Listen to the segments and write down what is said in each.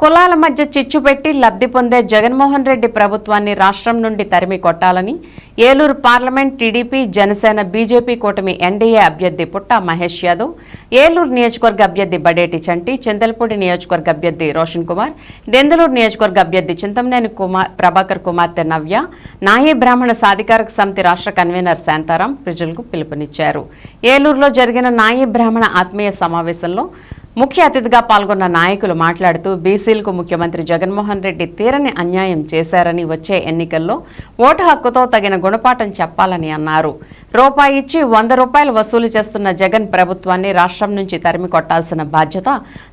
కులాల మధ్య చిచ్చు పెట్టి లబ్ధి పొందే జగన్మోహన్ రెడ్డి ప్రభుత్వాన్ని రాష్ట్రం నుండి తరిమి కొట్టాలని Eluru parliament TDP Janasena BJP కూటమి ఎన్డీఏ అభ్యర్థి పుట్ట మహేష్ యాదవ్ ఏలూరు నియోజకవర్గ అభ్యర్థి బడేటి చంటి చింతలపూడి నియోజకవర్గ అభ్యర్థి రోషన్ కుమార్ దెందలూరు నియోజకవర్గ అభ్యర్థి చింతమనేని కుమార్ ప్రభాకర్ కుమార్తె నవ్య నాయీ బ్రాహ్మణ సాధికారక సమితి రాష్ట్ర కన్వీనర్ శాంతారాం ప్రజలకు పిలుపునిచ్చారు. ఏలూరులో జరిగిన నాయీ బ్రాహ్మణ ఆత్మీయ సమావేశంలో ముఖ్య అతిథిగా పాల్గొన్న నాయకులు మాట్లాడుతూ బీసీలకు ముఖ్యమంత్రి జగన్మోహన్ రెడ్డి తీరని అన్యాయం చేశారని వచ్చే ఎన్నికల్లో ఓటు హక్కుతో తగిన గుణపాఠం చెప్పాలని అన్నారు. రూపాయి ఇచ్చి వంద రూపాయలు వసూలు చేస్తున్న జగన్ ప్రభుత్వాన్ని రాష్ట్రం నుంచి తరిమి కొట్టాల్సిన బాధ్యత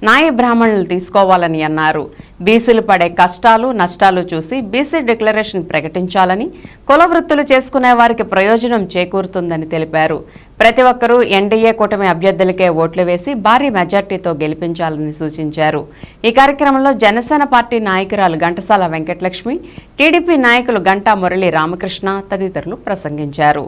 నాయ బ్రాహ్మణులు తీసుకోవాలని అన్నారు. బీసీలు పడే కష్టాలు నష్టాలు చూసి బీసీ డిక్లరేషన్ ప్రకటించాలని కుల వృత్తులు చేసుకునే వారికి ప్రయోజనం చేకూరుతుందని తెలిపారు. ప్రతి ఒక్కరూ ఎన్డీఏ కూటమి అభ్యర్థులకే ఓట్లు వేసి భారీ మెజార్టీతో గెలిపించాలని సూచించారు. ఈ కార్యక్రమంలో జనసేన పార్టీ నాయకురాలు ఘంటసాల వెంకటలక్ష్మి టీడీపీ నాయకులు గంటా మురళి రామకృష్ణ తదితరులు ప్రసంగించారు.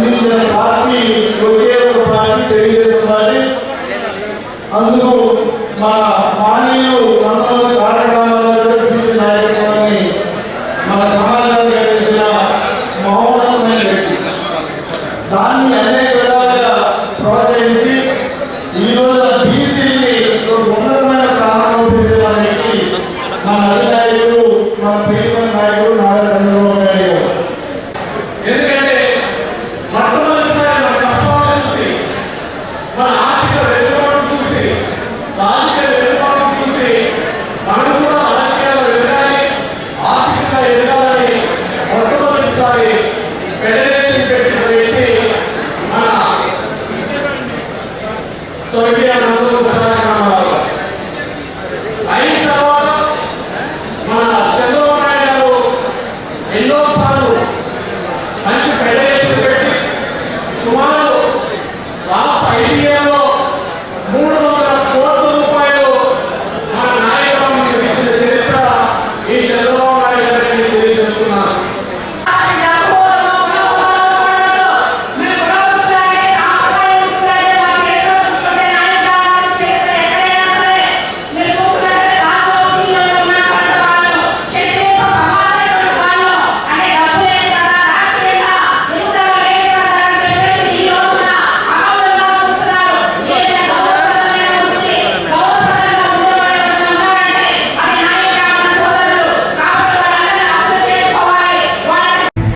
Hallelujah.